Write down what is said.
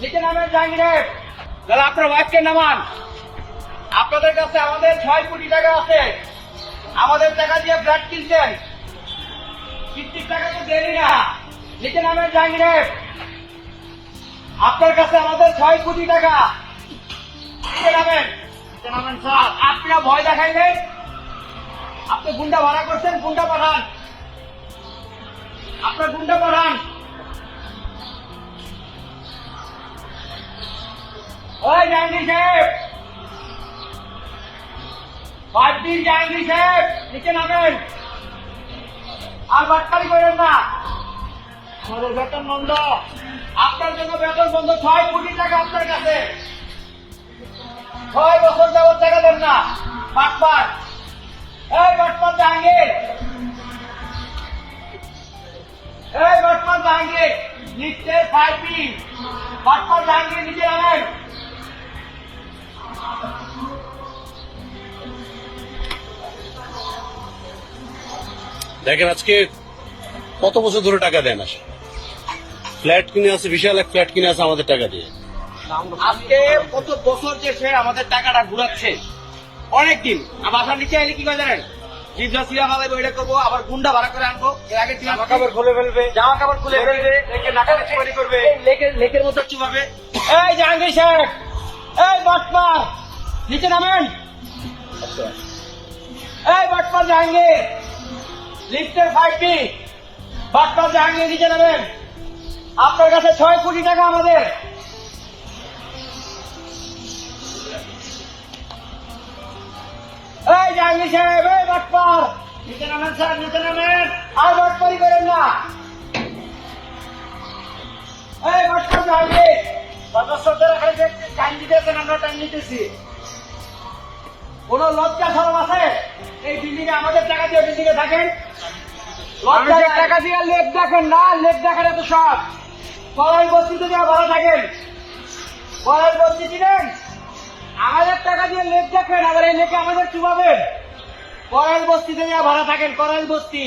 নিচে নামেন জাহাঙ্গীরের। তাহলে আপনার ওয়াইফকে নামান, আপনাদের কাছে আমাদের ছয় কোটি টাকা আছে। আমাদের টাকা দিয়ে ফ্ল্যাট কিনছেন। কিস্তির টাকা তো দেরি না। নিচে নামেন জাহাঙ্গীরের। আপনার কাছে আমাদের ছয় কোটি টাকা। নিচে নামেন। নামেন, স্যার। আপনারা ভয় দেখাইলেন আপনি গুন্ডা ভাড়া করছেন, গুন্ডা পাঠান। আপনার গুন্ডা পাঠান। ওই জাহাঙ্গীর সাহেব! দিন জাহাঙ্গীর সাহেব! নিচে নামেন। আর বাটপারি করেন না। আমাদের বেতন বন্ধ। আপনার জন্য বেতন বন্ধ ছয় কোটি টাকা আপনার কাছে। ছয় বছর যাবত টাকা দেন না। বাটপার। এই বাটপার জাহাঙ্গীর। এই বাটপার জাহাঙ্গীর নিচের ফাইভ পি বাটপার জাহাঙ্গীর, নিচে নামেন। দেখেন আজকে কত বছর ধরে টাকা দেন আসে? ফ্ল্যাট কিনে আছে বিশাল এক ফ্ল্যাট কিনে আছে আমাদের টাকা দিয়ে। আজকে কত বছর যে সে আমাদের টাকাটা ঘুরাচ্ছে? অনেকদিন। আর বাসার নিচে এলে কি করে জানেন? সিরা করব আবার গুন্ডা ভাড়া করে আনব। এর আগে জামা কাপড় খুলে ফেলবে। জামা কাপড় খুলে ফেলবে। লেকে চুরি করবে? লেকের লেকের মতো চুবাবে। এই জাহাঙ্গীর এই বাটপার। নিচে নামেন। এই বাটপার জাহাঙ্গীর। লিফটের ফাইভটি বাটপার জাহাঙ্গীর নিচে নামেন। আপনার কাছে ছয় কোটি টাকা আমাদের। এই জাহাঙ্গীর সাহেব, এই নিচে নামেন স্যার, নিচে নামেন। আর করেন না। এই বাটপার জাহাঙ্গীর সদস্যদের এখানে যে টাইম দিতেছেন আমরা টাইম নিতেছি। কোন লজ্জা সরম আছে? টাকা দিয়ে বিল্ডিং এ থাকেন। টাকা দিয়ে লেপ দেখেন না লেপ দেখেন এত সব বস্তিতে ভালো থাকেন। বস্তি আমাদের টাকা দিয়ে লেপ দেখেন আবার এই লেকে আমাদের চুবাবেন করাল বস্তিতে যা ভাড়া থাকেন করাল বস্তি।